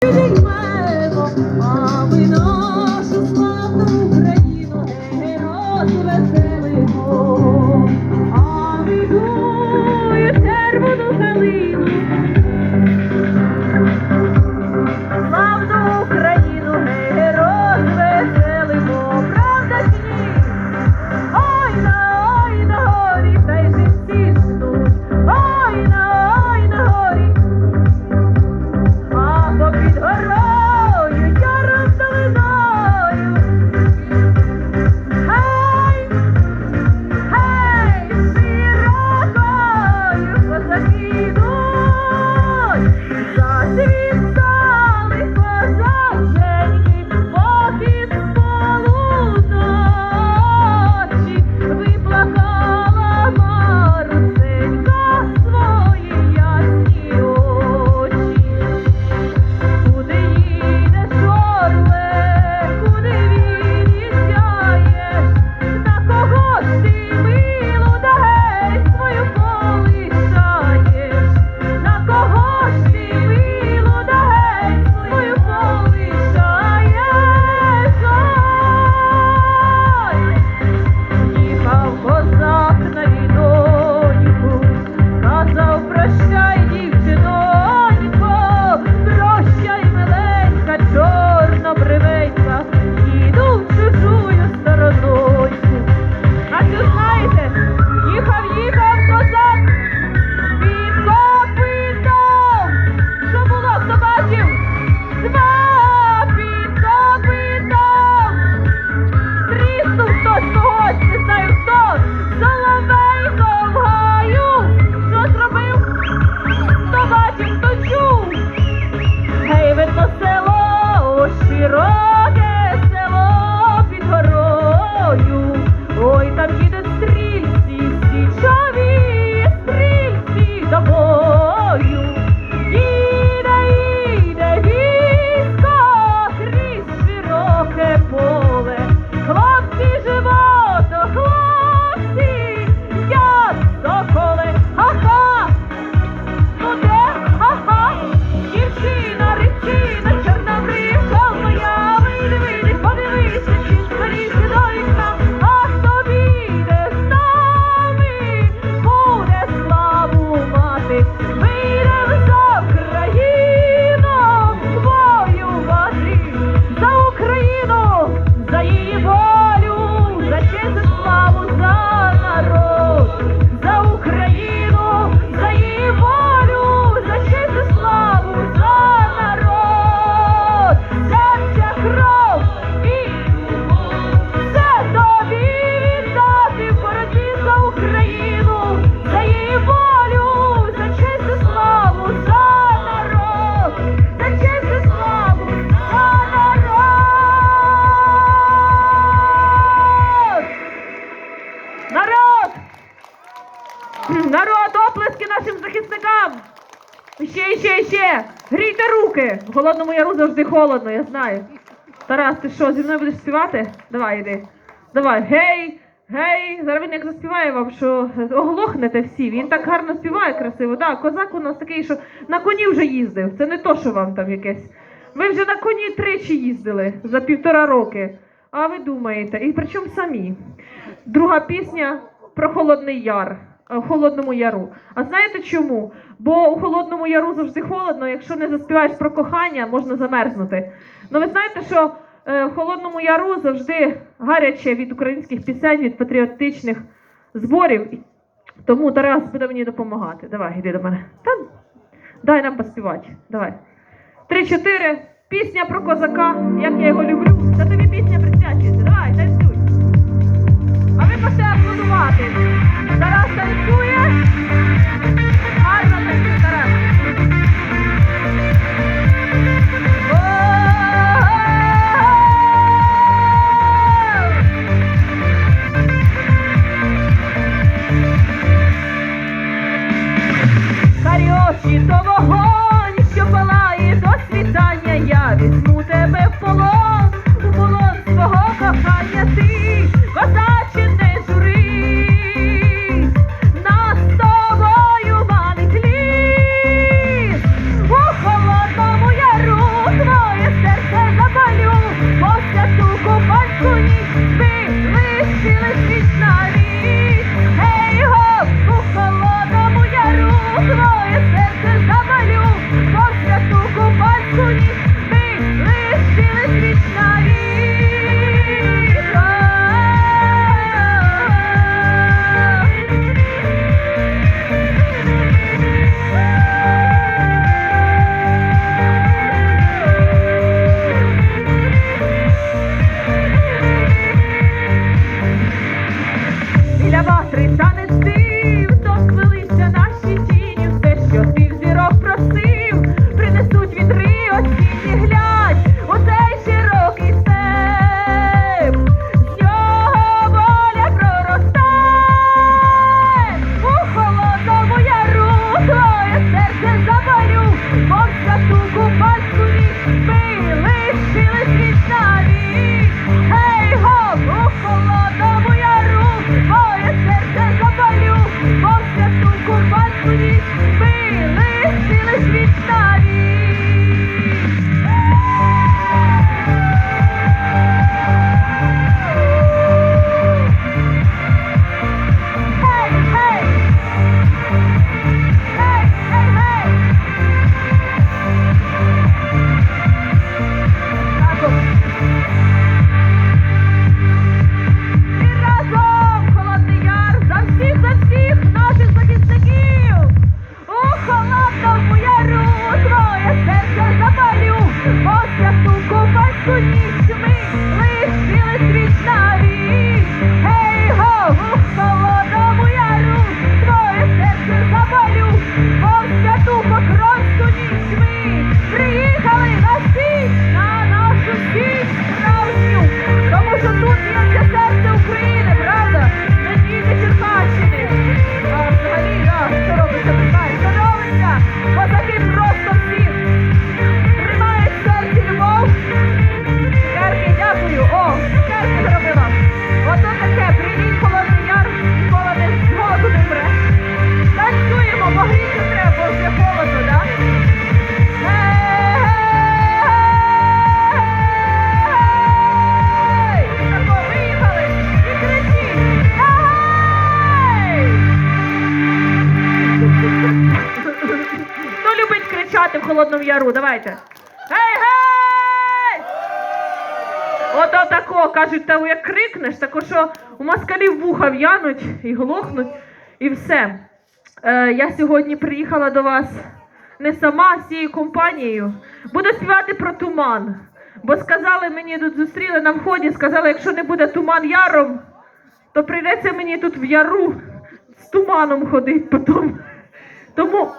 Підіймемо, а ми руки! В голодному яру завжди холодно, я знаю. Тарас, ти що, зі мною будеш співати? Давай, йди. Давай, гей, гей! Зараз він як заспіває вам, що оглохнете всі. Він так гарно співає красиво. Так, козак у нас такий, що на коні вже їздив. Це не то, що вам там якесь. Ви вже на коні тричі їздили за півтора роки. А ви думаєте, і причому самі. Друга пісня про Холодний Яр. е, Холодному Яру. А знаєте чому? Бо у Холодному Яру завжди холодно, якщо не заспіваєш про кохання, можна замерзнути. Ну ви знаєте, що е, в Холодному Яру завжди гаряче від українських пісень, від патріотичних зборів. Тому Тарас буде мені допомагати. Давай, іди до мене. Та, дай нам поспівати. Давай. Три-чотири. Пісня про козака, як я його люблю. Це тобі пісня присвячується. Давай, танцюй. А ви можете аплодувати. Тарас танцює. Очі то вогонь, що палає до світання. Я візьму тебе в полон, your feelings. Яру. Давайте. Гей, гей! Ото тако, кажуть, та як крикнеш, тако що у москалів вуха в'януть і глохнуть, і все. Е, я сьогодні приїхала до вас не сама, з цією компанією. Буду співати про туман. Бо сказали мені тут зустріли на вході, сказали, якщо не буде туман яром, то прийдеться мені тут в яру з туманом ходити потім. Тому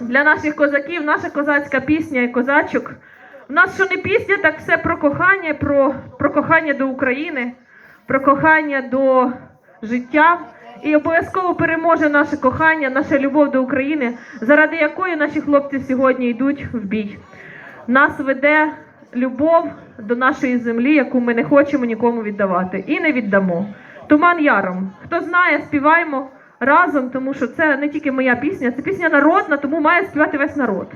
для наших козаків наша козацька пісня і козачок. У нас що не пісня, так все про кохання, про, про кохання до України, про кохання до життя. І обов'язково переможе наше кохання, наша любов до України, заради якої наші хлопці сьогодні йдуть в бій. Нас веде любов до нашої землі, яку ми не хочемо нікому віддавати. І не віддамо. Туман яром. Хто знає, співаємо разом, тому що це не тільки моя пісня, це пісня народна, тому має співати весь народ.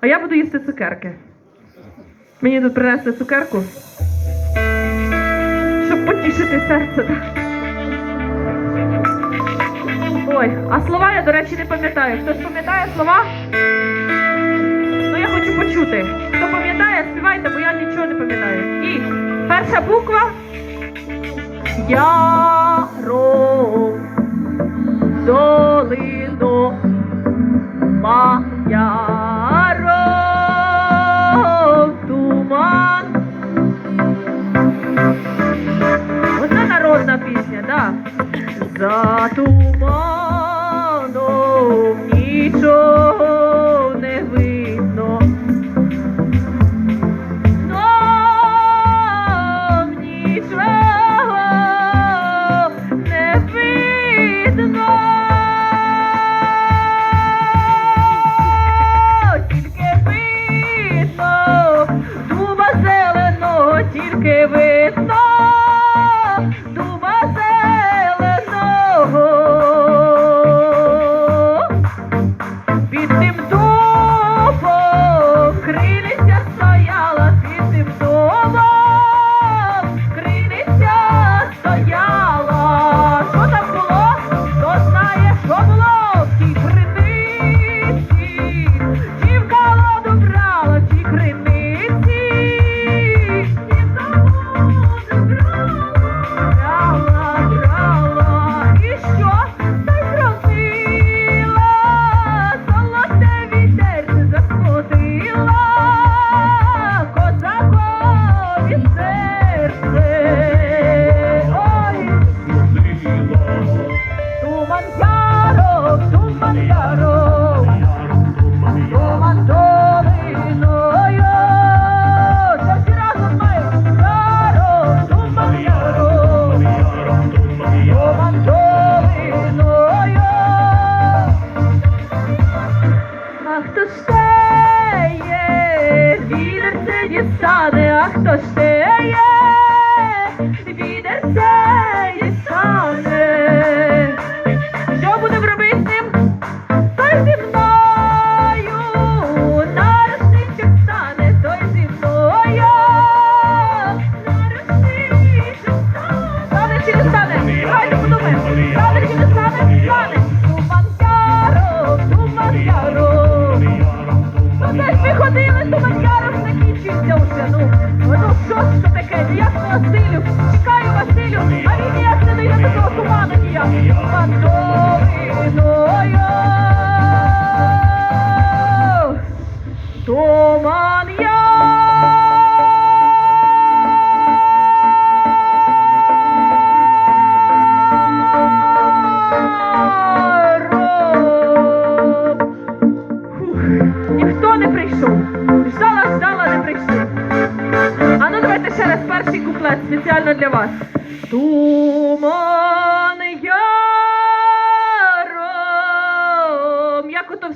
А я буду їсти цукерки. Мені тут принесли цукерку, щоб потішити серце. Ой, а слова я, до речі, не пам'ятаю. Хтось пам'ятає слова? Ну, я хочу почути. Хто пам'ятає, співайте, бо я нічого не пам'ятаю. І перша буква Яром долино ма яром туман. Оце народна пісня, да. За туманом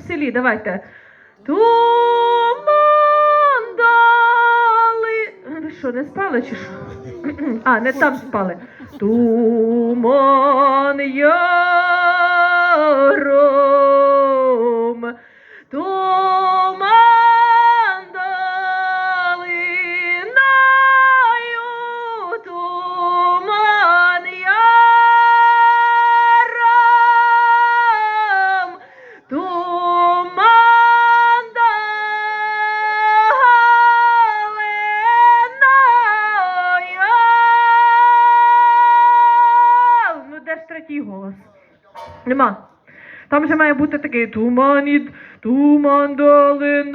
селі, давайте. Туман дали. Ви що, не спали чи що? А, не там спали. Туман яром. Нема. Там же має бути такий туман і туман долиною.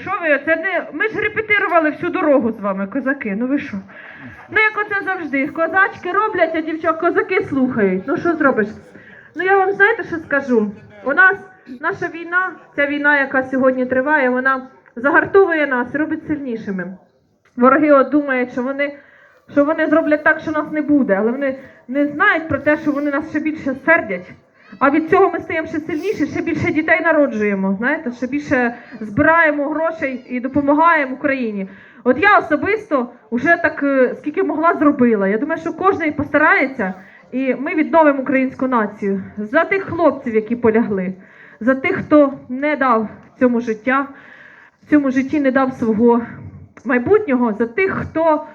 Що ви? Це не. Ми ж репетирували всю дорогу з вами, козаки. Ну ви що? Ну як оце завжди. Козачки роблять, а дівчат козаки слухають. Ну що зробиш? Ну я вам знаєте, що скажу? У нас наша війна, ця війна, яка сьогодні триває, вона загартовує нас робить сильнішими. Вороги от думають, що вони, що вони зроблять так, що нас не буде, але вони не знають про те, що вони нас ще більше сердять. А від цього ми стаємо ще сильніші, ще більше дітей народжуємо. Знаєте, ще більше збираємо грошей і допомагаємо Україні. От я особисто вже так е, скільки могла зробила. Я думаю, що кожен постарається, і ми відновимо українську націю за тих хлопців, які полягли, за тих, хто не дав цьому життя, в цьому житті не дав свого майбутнього, за тих, хто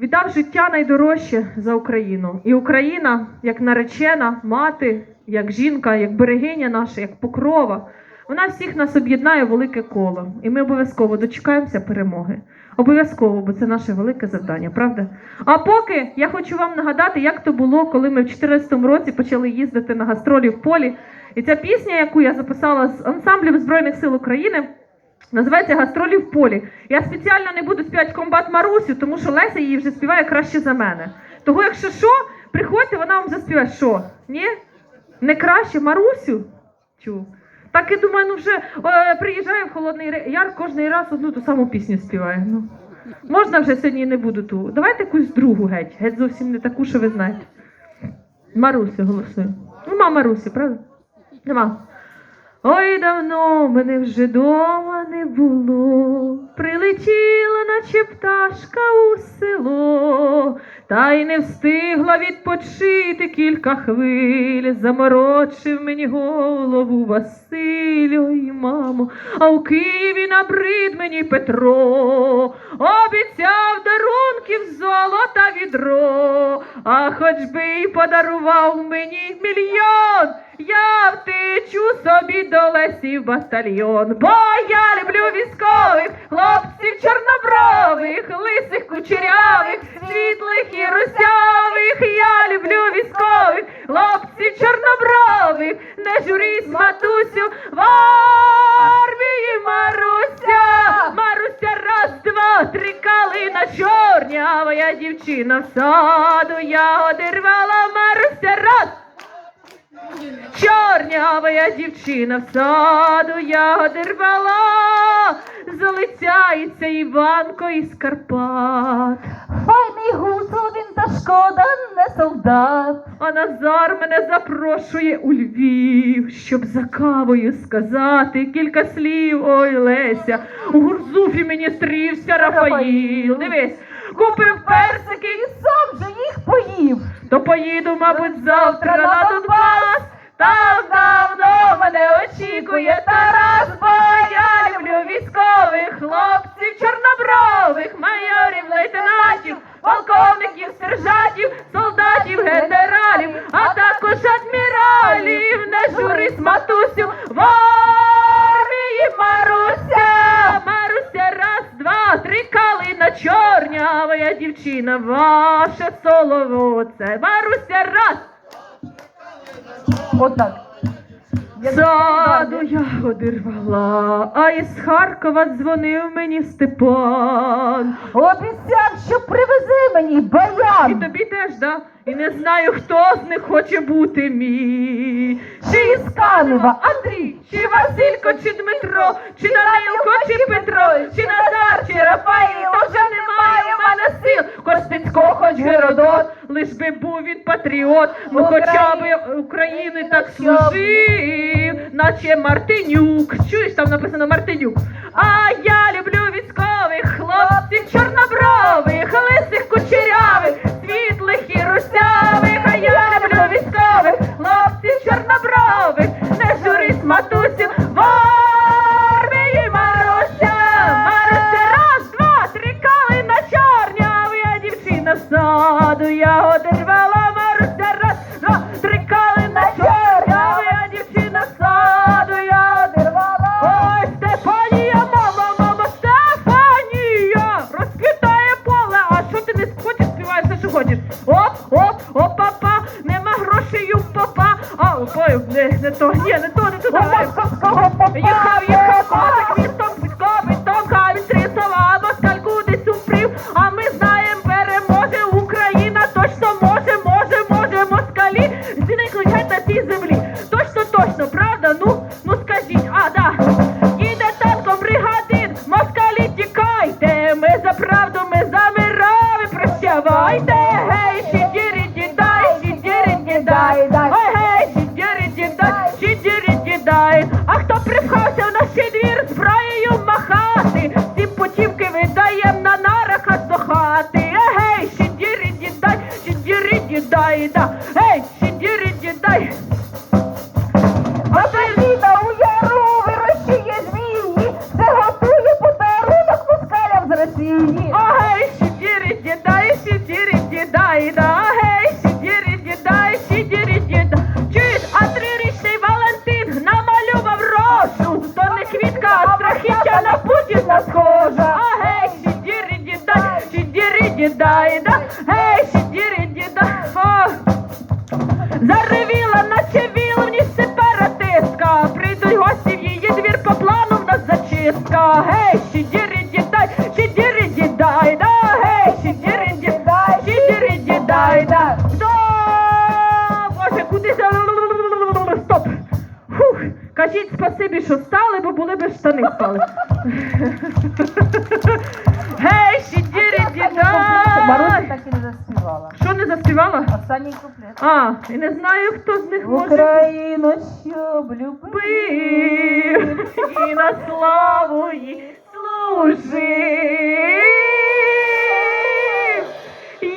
віддав життя найдорожче за Україну. І Україна, як наречена, мати, як жінка, як берегиня наша, як покрова, вона всіх нас об'єднає велике коло. І ми обов'язково дочекаємося перемоги. Обов'язково, бо це наше велике завдання, правда? А поки я хочу вам нагадати, як то було, коли ми в 2014 році почали їздити на гастролі в полі. І ця пісня, яку я записала з ансамблем Збройних сил України, Називається Гастролі в полі. Я спеціально не буду співати комбат Марусю, тому що Леся її вже співає краще за мене. Того, якщо що, приходьте, вона вам заспіває. Що? Ні? Не краще Марусю? Чу. Так і думаю, ну вже е, приїжджаю в Холодний Яр, кожний раз одну ту саму пісню співає. Ну. Можна вже сьогодні не буду ту. Давайте якусь другу геть. Геть зовсім не таку, що ви знаєте. Марусю голосую. Нема Марусі, правда? Нема. Ой, давно мене вже дома не було, прилетіла, наче пташка у село, та й не встигла відпочити кілька хвиль, заморочив мені голову Василь, ой, мамо, а у Києві набрид мені Петро, обіцяв дарунків золота відро, а хоч би й подарував мені мільйон. Я втечу собі до лесів батальйон, бо я люблю військових, хлопців чорнобрових, лисих кучерявих, світлих русявих. Я люблю військових, хлопців чорнобрових, не журись, матусю, в армії Маруся, Маруся, раз, два, три калина чорнява, я дівчина в саду, я одервала Маруся, раз. Чорнява я дівчина в саду ягоди рвала, залицяється Іванко із Карпат. Файний гусел він та шкода не солдат. А Назар мене запрошує у Львів, щоб за кавою сказати кілька слів. Ой, Леся, у Гурзуфі мені стрівся Рафаїл. Дивись, купив персики, І сам же їх поїв. то поїду, мабуть, завтра на Донбас. Там давно мене очікує Тарас, дівчина, ваше соловоце, Маруся, раз. Отак. Саду ягоди рвала, а із Харкова дзвонив мені Степан. Обіцяв, що привезе мені І тобі теж, да? І не знаю, хто з них хоче бути мій. Чи із Канева, Андрій, чи Василько, чи Дмитро, чи Данилко, чи Петро, чи Назар, чи Рафаїл, Геродот, лиш би був він патріот, бо хоча б України так служив, наче Мартинюк. Чуєш, там написано Мартинюк. А я люблю військових хлопців чорнобрових, О-о-о, папа, нема грошей у папа. А, ой, не, не то, ні, не то, не то, Їхав, їхав, козак, він там, будь-ко, він там, кавін, кудись упрів, а ми знаємо, що бо були би штани спали. Гей, щидірі Маруся дідай! так і не заспівала. Що не заспівала? Останній куплет. А, і не знаю, хто з них може Україну, щоб любив. бив і на славу їй служив.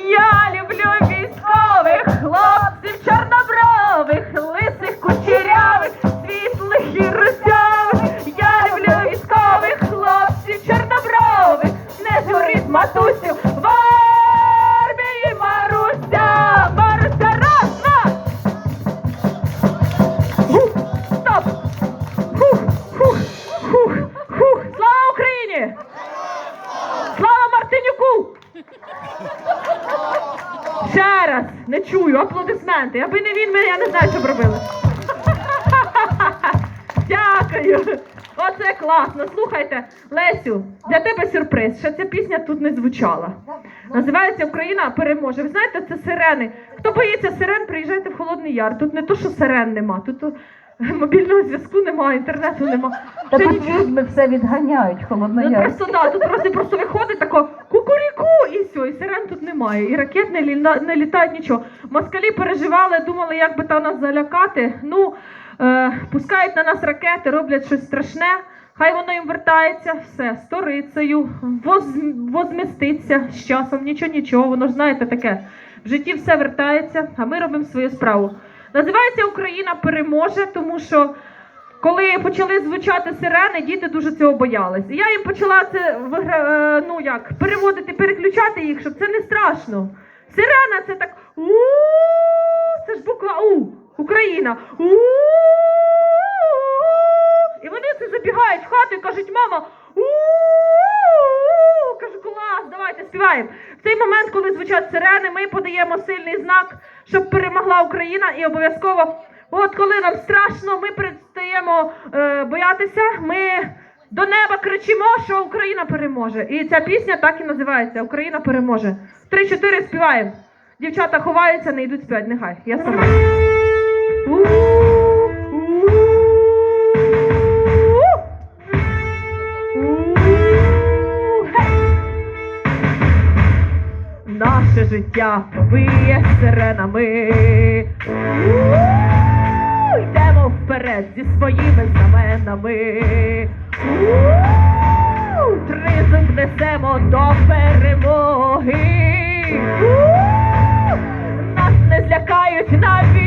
Я люблю військових хлопців, чорнобрових, лисих кучерявих, світлих і русявих. Не журіть матусю, в армії Маруся, Маруся, раз, два. Стоп! Хух, хух, хух, хух. Слава Україні! Слава Мартинюку! Ще раз, не чую, аплодисменти. Аби не він, я не знаю, що б робили. Дякую. Оце класно. Слухайте, Лесю, для тебе сюрприз. Ще ця пісня тут не звучала. Називається Україна переможе. Ви знаєте, це сирени. Хто боїться сирен, приїжджайте в Холодний Яр. Тут не то, що сирен нема, тут мобільного зв'язку нема, інтернету нема. Та тут нічого. відьми все відганяють, Ну, холоднояр. просто да, тут просто, просто виходить тако кукуріку і все, і сирен тут немає. І ракет не, ліна- не літають нічого. Москалі переживали, думали, як би та нас залякати. Ну, е, пускають на нас ракети, роблять щось страшне. Хай воно їм вертається, все, сторицею, воз, возміститься з часом, нічого, нічого, воно ж знаєте таке. В житті все вертається, а ми робимо свою справу. Називається Україна переможе, тому що коли почали звучати сирени, діти дуже цього боялись. І я їм почала це е, ну як переводити, переключати їх, щоб це не страшно. Сирена це так у це ж буква У. Україна. І вони це забігають в хату і кажуть, мама, кажу, клас, давайте співаємо. В цей момент, коли звучать сирени, ми подаємо сильний знак, щоб перемогла Україна, і обов'язково, от коли нам страшно, ми перестаємо е, боятися, ми до неба кричимо, що Україна переможе. І ця пісня так і називається Україна переможе. Три-чотири співаємо. Дівчата ховаються, не йдуть співати, нехай. Я сама. Наше життя повиє сиренами. У, Йдемо вперед зі своїми знаменами. У, Тризуб несемо до перемоги. У, Нас не злякають навіть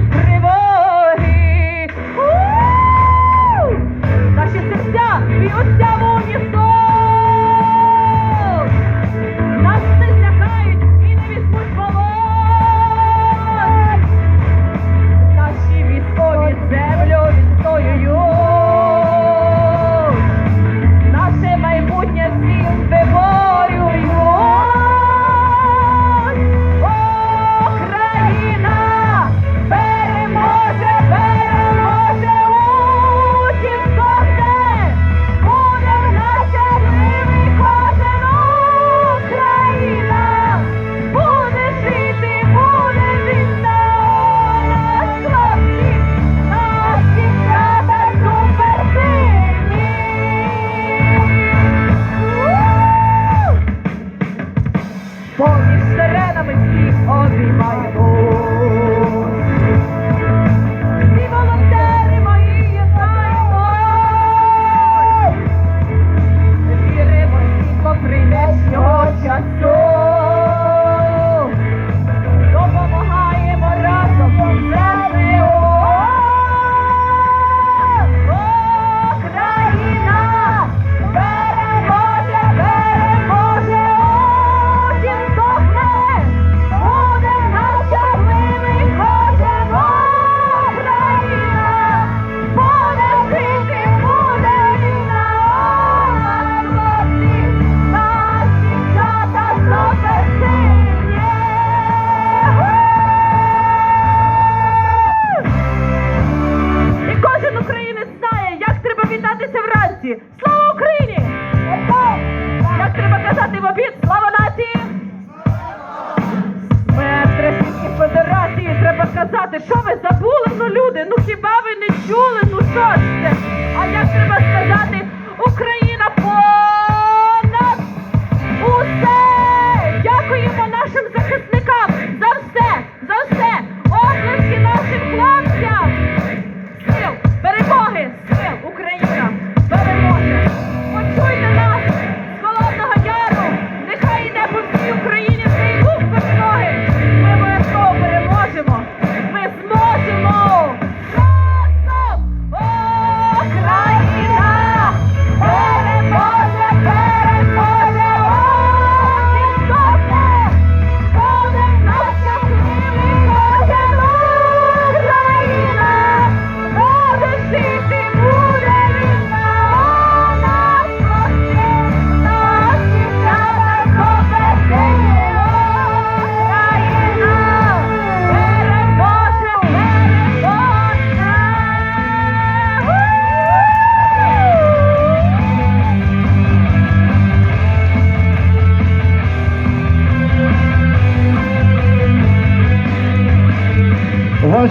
казати, що ви забули, ну люди, ну хіба ви не чули? Ну що це? А як треба сказати, Україна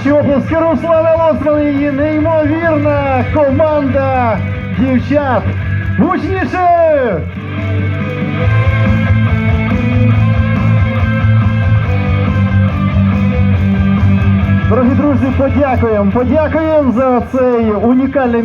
Ваші оплески Руслана Лоцман і неймовірна команда дівчат. Гучніше! Дорогі друзі, подякуємо, подякуємо за цей унікальний